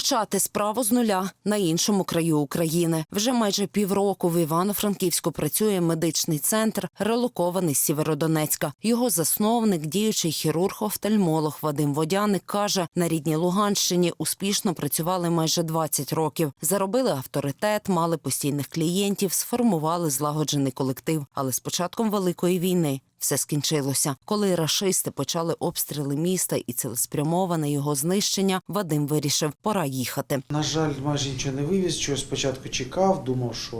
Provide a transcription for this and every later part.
Почати справу з нуля на іншому краю України. Вже майже півроку в Івано-Франківську працює медичний центр, релокований з Сєвєродонецька. Його засновник, діючий хірург-офтальмолог Вадим Водяник, каже, на рідній Луганщині успішно працювали майже 20 років. Заробили авторитет, мали постійних клієнтів, сформували злагоджений колектив. Але з початком великої війни все скінчилося. Коли рашисти почали обстріли міста і цілеспрямоване його знищення, Вадим вирішив, пора їхати. На жаль, майже нічого не вивіз. Чогось спочатку чекав, думав, що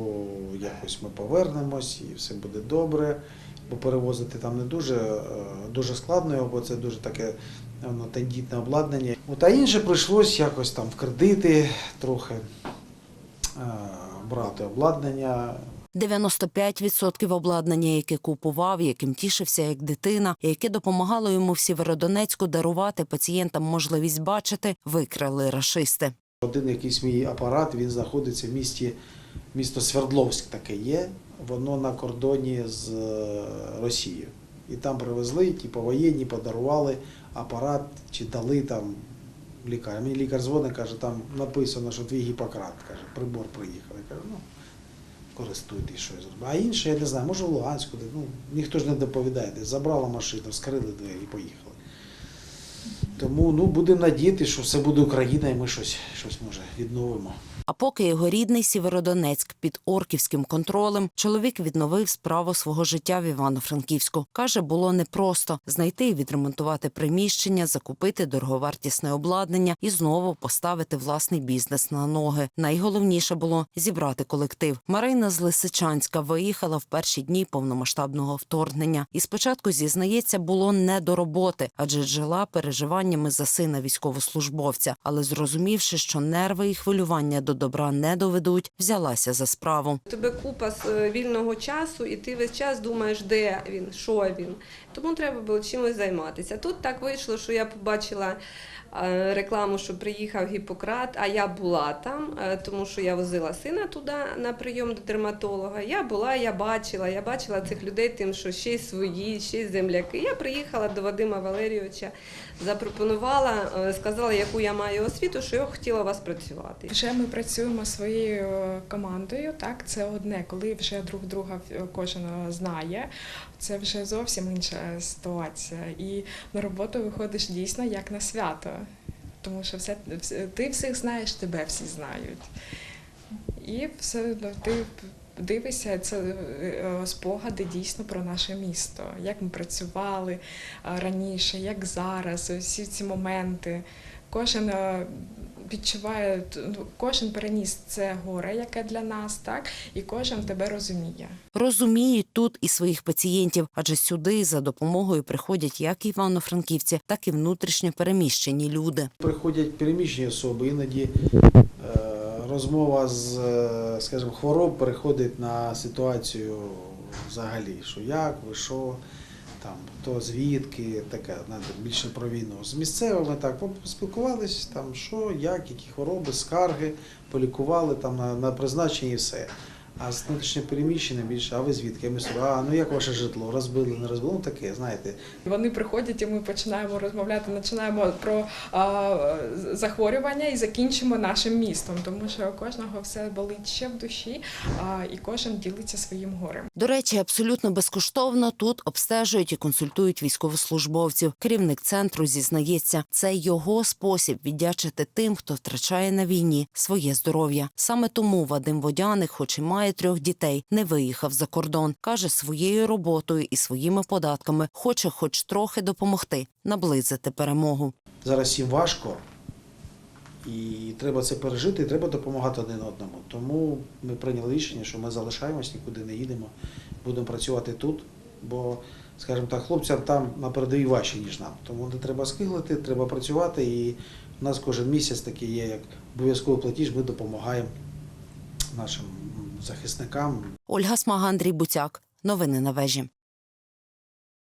якось ми повернемось і все буде добре. Бо перевозити там не дуже, е, дуже складно, бо це дуже таке воно, тендітне обладнання. От, а інше прийшлось якось там в кредити трохи е, брати обладнання. 95% обладнання, яке купував, яким тішився як дитина, яке допомагало йому в Сєвєродонецьку дарувати пацієнтам можливість бачити, викрали рашисти. Один якийсь мій апарат, він знаходиться в місті, місто Свердловськ таке є, воно на кордоні з е, Росією. І там привезли, типу воєнні подарували апарат чи дали там лікар. Мені лікар дзвонить, каже, там написано, що твій гіпократ, каже, прибор приїхав. Я кажу, ну, користуйтесь, щось. А інше, я не знаю, може в Луганську, ну, ніхто ж не доповідає, де забрала машину, скрили двері і поїхали. Тому ну, будемо надіятися, що все буде Україна і ми щось, щось може відновимо. А поки його рідний Сєвєродонецьк під орківським контролем, чоловік відновив справу свого життя в Івано-Франківську. Каже, було непросто знайти і відремонтувати приміщення, закупити дороговартісне обладнання і знову поставити власний бізнес на ноги. Найголовніше було зібрати колектив. Марина з Лисичанська виїхала в перші дні повномасштабного вторгнення. І спочатку зізнається, було не до роботи, адже жила переживаннями за сина військовослужбовця. Але зрозумівши, що нерви і хвилювання до добра не доведуть, взялася за справу. Тебе купа з е, вільного часу, і ти весь час думаєш, де він, що він. Тому треба було чимось займатися. Тут так вийшло, що я побачила рекламу, що приїхав Гіппократ, а я була там, е, тому що я возила сина туди на прийом до дерматолога. Я була, я бачила, я бачила цих людей, тим, що ще й свої, ще й земляки. Я приїхала до Вадима Валерійовича, запропонувала, е, сказала, яку я маю освіту, що я хотіла у вас працювати. Вже ми працюємо своєю е, командою. Так, це одне, коли вже друг друга е, кожен е, знає. Це вже зовсім інша ситуація. І на роботу виходиш дійсно як на свято, тому що все вс- ти всіх знаєш, тебе всі знають. І все одно ти дивишся, це е, спогади дійсно про наше місто, як ми працювали е, раніше, як зараз, всі ці моменти. Кожен е, відчуває, ну, кожен переніс це горе, яке для нас, так, і кожен тебе розуміє. Розуміють тут і своїх пацієнтів, адже сюди за допомогою приходять як івано-франківці, так і внутрішньо переміщені люди. Приходять переміщені особи, іноді е, розмова з, е, скажімо, хвороб переходить на ситуацію взагалі, що як, ви що, там, хто звідки, таке, більше про війну. З місцевими так поспілкувалися, там, що, як, які хвороби, скарги, полікували там на, на призначенні і все. А з внутрішньо переміщеним більше, а ви звідки? Ми собі, а ну як ваше житло? Розбили, не розбили? Ну таке, знаєте. Вони приходять, і ми починаємо розмовляти, починаємо про а, захворювання і закінчимо нашим містом, тому що у кожного все болить ще в душі, а, і кожен ділиться своїм горем. До речі, абсолютно безкоштовно тут обстежують і консультують військовослужбовців. Керівник центру зізнається, це його спосіб віддячити тим, хто втрачає на війні своє здоров'я. Саме тому Вадим Водяник, хоч і має трьох дітей, не виїхав за кордон. каже, своєю роботою і своїми податками хоче, хоч трохи допомогти наблизити перемогу. Зараз всім важко, і треба це пережити, і треба допомагати один одному. Тому ми прийняли рішення, що ми залишаємось, нікуди не їдемо, будемо працювати тут, бо, скажімо так, хлопцям там на передовій важче, ніж нам. Тому не треба скиглити, треба працювати. І у нас кожен місяць такий є, як обов'язковий платіж, ми допомагаємо нашим захисникам, Ольга Смага, Андрій Буцяк. Новини на вежі.